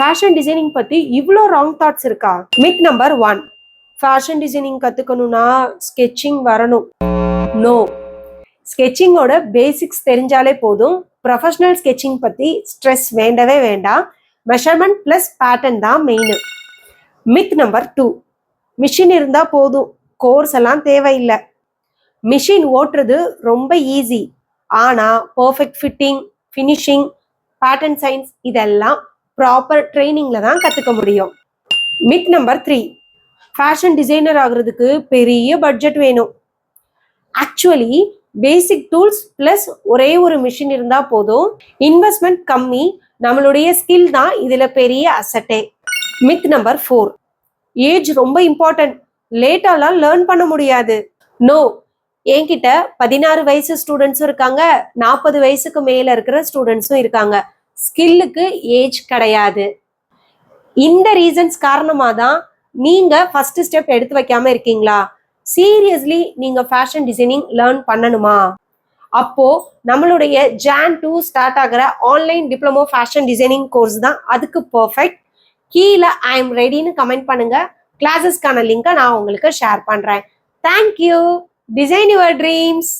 Fashion designing பத்தி இவ்வளோ wrong thoughts இருக்கா? Myth number one fashion designing கத்துக்கணும்னா sketching வரணும். நோ ஸ்கெட்சிங்கோட பேசிக்ஸ் தெரிஞ்சாலே போதும். ப்ரொஃபஷனல் ஸ்கெட்சிங் பத்தி ஸ்ட்ரெஸ் வேண்டவே வேண்டாம். மெஷர்மெண்ட் ப்ளஸ் பேட்டர்ன் தான் main myth number two machine இருந்தா போதும். கோர்ஸ் எல்லாம் தேவையில்லை. மிஷின் ஓட்டுறது ரொம்ப ஈஸி ஆனால் perfect fitting finishing pattern science இதெல்லாம் ப்ராப்பர் ட்ரைனிங்ல தான் கத்துக்க முடியும். Myth number three fashion designer ஆகுறதுக்கு பெரிய பட்ஜெட் வேணும். ஆக்சுவலி பேசிக் டூல்ஸ் ப்ளஸ் ஒரே ஒரு மிஷின் இருந்தா போதும். இன்வெஸ்ட்மெண்ட் கம்மி நம்மளுடைய ஸ்கில் தான் இதுல பெரிய அசட்டே மித் நம்பர் ஃபோர் ஏஜ் ரொம்ப இம்பார்ட்டன்ட் லேட்டாலாம் லேர்ன் பண்ண முடியாது. நோ என்கிட்ட பதினாறு வயசு ஸ்டூடெண்ட்ஸும் இருக்காங்க. நாற்பது வயசுக்கு மேல இருக்கிற ஸ்டூடெண்ட்ஸும் இருக்காங்க. ஸ்கில்லுக்கு ஏஜ் கிடையாது. இந்த ரீசன்ஸ் காரணமாக தான் நீங்கள் ஃபஸ்ட்டு ஸ்டெப் எடுத்து வைக்காமல் இருக்கீங்களா? சீரியஸ்லி நீங்கள் ஃபேஷன் டிசைனிங் லேர்ன் பண்ணணுமா? அப்போது நம்மளுடைய ஜான் டூ ஸ்டார்ட் ஆகிற online diploma fashion designing course தான் அதுக்கு பர்ஃபெக்ட் கீழே ஐ எம் ரெடின்னு கமெண்ட் பண்ணுங்கள் கிளாஸஸ்க்கான லிங்கை நான் உங்களுக்கு ஷேர் பண்ணுறேன் தேங்க்யூ டிசைன் யுவர் ட்ரீம்ஸ்